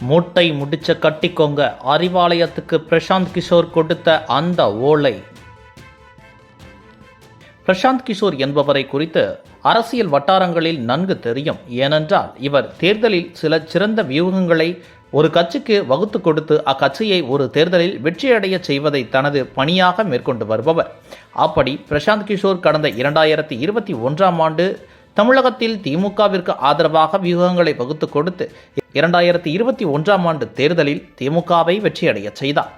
மூட்டை முடிச்ச கட்டிக்கோங்க. அறிவாலயத்துக்கு பிரசாந்த் கிஷோர் கொடுத்த அந்த ஓலை. பிரசாந்த் கிஷோர் என்பவரை குறித்து அரசியல் வட்டாரங்களில் நன்கு தெரியும். ஏனென்றால் இவர் தேர்தலில் சில சிறந்த வியூகங்களை ஒரு கட்சிக்கு வகுத்து கொடுத்து அக்கட்சியை ஒரு தேர்தலில் வெற்றியடைய செய்வதை தனது பணியாக மேற்கொண்டு வருபவர். அப்படி பிரசாந்த் கிஷோர் கடந்த இரண்டாயிரத்தி இருபத்தி ஒன்றாம் ஆண்டு தமிழகத்தில் திமுகவிற்கு ஆதரவாக வியூகங்களை வகுத்து கொடுத்து இரண்டாயிரத்தி இருபத்தி ஒன்றாம் ஆண்டு தேர்தலில் திமுகவை வெற்றியடைய செய்தார்.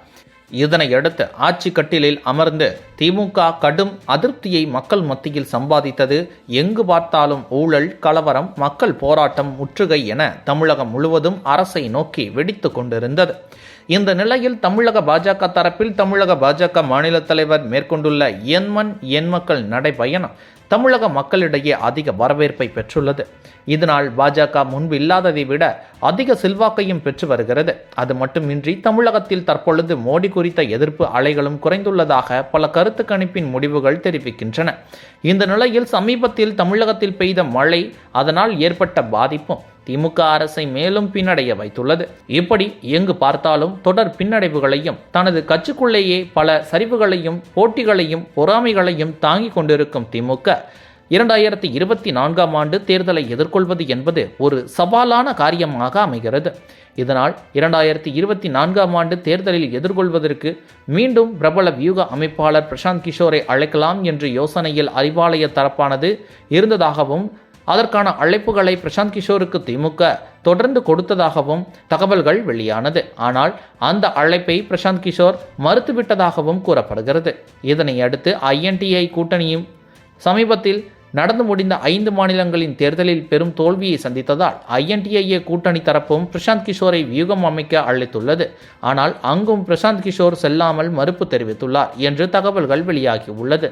இதனையடுத்து ஆட்சி கட்டிலில் அமர்ந்து திமுக கடும் அதிருப்தியை மக்கள் மத்தியில் சம்பாதித்தது எங்கு பார்த்தாலும் ஊழல் கலவரம் மக்கள் போராட்டம் முற்றுகை என தமிழகம் முழுவதும் அரசை நோக்கி வெடித்து கொண்டிருந்தது. இந்த நிலையில் தமிழக பாஜக தரப்பில் தமிழக பாஜக மாநில தலைவர் மேற்கொண்டுள்ள எண்மண் எண்மக்கள் நடைபயணம் தமிழக மக்களிடையே அதிக வரவேற்பை பெற்றுள்ளது. இதனால் பாஜக முன்பு இல்லாததை விட அதிக செல்வாக்கையும் பெற்று வருகிறது. அது மட்டுமின்றி தமிழகத்தில் தற்பொழுது மோடி குறித்த எதிர்ப்பு அலைகளும் குறைந்துள்ளதாக பல கருத்து கணிப்பின் முடிவுகள் தெரிவிக்கின்றன. இந்த நிலையில் சமீபத்தில் தமிழகத்தில் பெய்த மழை அதனால் ஏற்பட்ட பாதிப்பும் திமுக அரசை மேலும் பின்னடைய வைத்துள்ளது. இப்படி எங்கு பார்த்தாலும் தொடர் பின்னடைவுகளையும் தனது கட்சிக்குள்ளேயே பல சரிவுகளையும் போட்டிகளையும் பொறாமைகளையும் தாங்கிக் கொண்டிருக்கும் திமுக இரண்டாயிரத்தி இருபத்தி நான்காம் ஆண்டு தேர்தலை எதிர்கொள்வது என்பது ஒரு சவாலான காரியமாக அமைகிறது. இதனால் இரண்டாயிரத்தி இருபத்தி நான்காம் ஆண்டு தேர்தலில் எதிர்கொள்வதற்கு மீண்டும் பிரபல வியூக அமைப்பாளர் பிரசாந்த் கிஷோரை அழைக்கலாம் என்று யோசனையில் அறிவாலய தரப்பானது இருந்ததாகவும் அதற்கான அழைப்புகளை பிரசாந்த் கிஷோருக்கு திமுக தொடர்ந்து கொடுத்ததாகவும் தகவல்கள் வெளியானது. ஆனால் அந்த அழைப்பை பிரசாந்த் கிஷோர் மறுத்துவிட்டதாகவும் கூறப்படுகிறது. இதனை அடுத்து ஐஎன்டிஐ கூட்டணியும் சமீபத்தில் நடந்து முடிந்த ஐந்து மாநிலங்களின் தேர்தலில் பெரும் தோல்வியை சந்தித்ததால் ஐஎன்டிஐஏ கூட்டணி தரப்பும் பிரசாந்த் கிஷோரை வியூகம் அமைக்க அழைத்துள்ளது. ஆனால் அங்கும் பிரசாந்த் கிஷோர் செல்லாமல் மறுப்பு தெரிவித்துள்ளார் என்று தகவல்கள் வெளியாகியுள்ளது.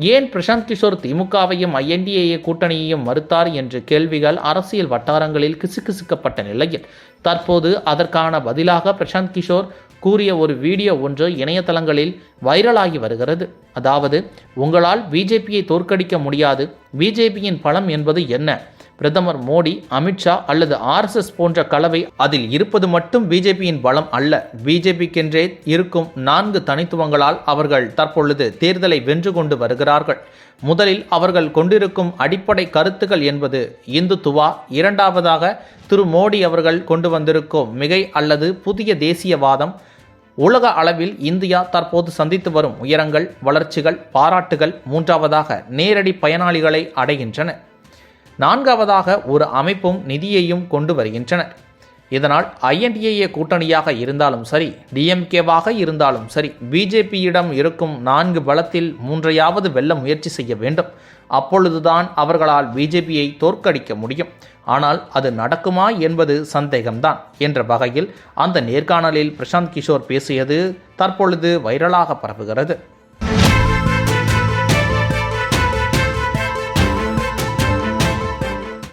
ஏன் பிரசாந்த் கிஷோர் திமுகவையும் ஐஎன்டிஏஏ கூட்டணியையும் மறுத்தார் என்று கேள்விகள் அரசியல் வட்டாரங்களில் கிசுகிசுக்கப்பட்ட நிலையில்? தற்போது அதற்கான பதிலாக பிரசாந்த் கிஷோர் கூறிய ஒரு வீடியோ ஒன்று இணையதளங்களில் வைரலாகி வருகிறது. அதாவது உங்களால் பிஜேபியை தோற்கடிக்க முடியாது. பிஜேபியின் பலம் என்பது என்ன? பிரதமர் மோடி அமித்ஷா அல்லது ஆர்எஸ்எஸ் போன்ற கலவை அதில் இருப்பது மட்டும் பிஜேபியின் பலம் அல்ல. பிஜேபிக்கென்றே இருக்கும் நான்கு தனித்துவங்களால் அவர்கள் தற்பொழுது தேர்தலை வென்று கொண்டு வருகிறார்கள். முதலில் அவர்கள் கொண்டிருக்கும் அடிப்படை கருத்துக்கள் என்பது இந்துத்துவா இரண்டாவதாக திரு மோடி அவர்கள் கொண்டு வந்திருக்கும் மிகை அல்லது புதிய தேசியவாதம் உலக அளவில் இந்தியா தற்போது சந்தித்து வரும் உயரங்கள் வளர்ச்சிகள் பாராட்டுகள் மூன்றாவதாக நேரடி பயனாளிகளை அடைகின்றன. நான்காவதாக ஒரு அமைப்பும் நிதியையும் கொண்டு வருகின்றனர் இதனால் ஐஎன்டிஏஏ கூட்டணியாக இருந்தாலும் சரி டிஎம்கேவாக இருந்தாலும் சரி பிஜேபியிடம் இருக்கும் நான்கு பலத்தில் மூன்றையாவது வெல்ல முயற்சி செய்ய வேண்டும். அப்பொழுதுதான் அவர்களால் பிஜேபியை தோற்கடிக்க முடியும். ஆனால் அது நடக்குமா என்பது சந்தேகம்தான் என்ற வகையில் அந்த நேர்காணலில் பிரசாந்த் கிஷோர் பேசியது தற்பொழுது வைரலாக பரவுகிறது.